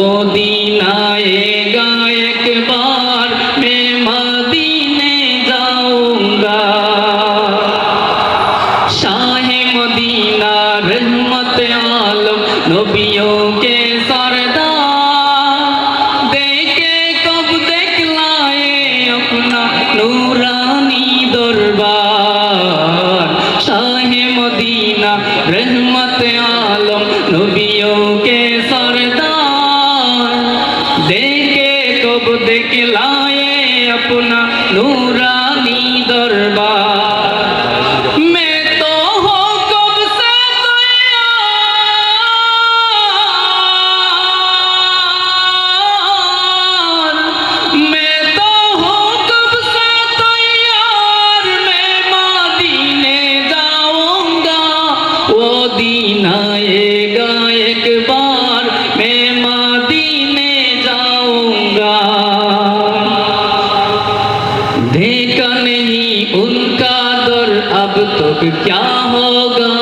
মদিনায় গায়ক বার মে মদিনে যাউঙ্গা শাহে মদিনা রহমত আলম নবিয়ো কে সরদা দেখে কব দেখলায় আপনা নূরানি দরবার। শাহে মদিনা রহমত कब दिखलाए अपना नूरानी दरबार। मैं तो हो कब से तैयार। मैं तो हो कब से तैयार। मैं मदीने जाऊँगा, वो दिन उनका दर अब तक क्या होगा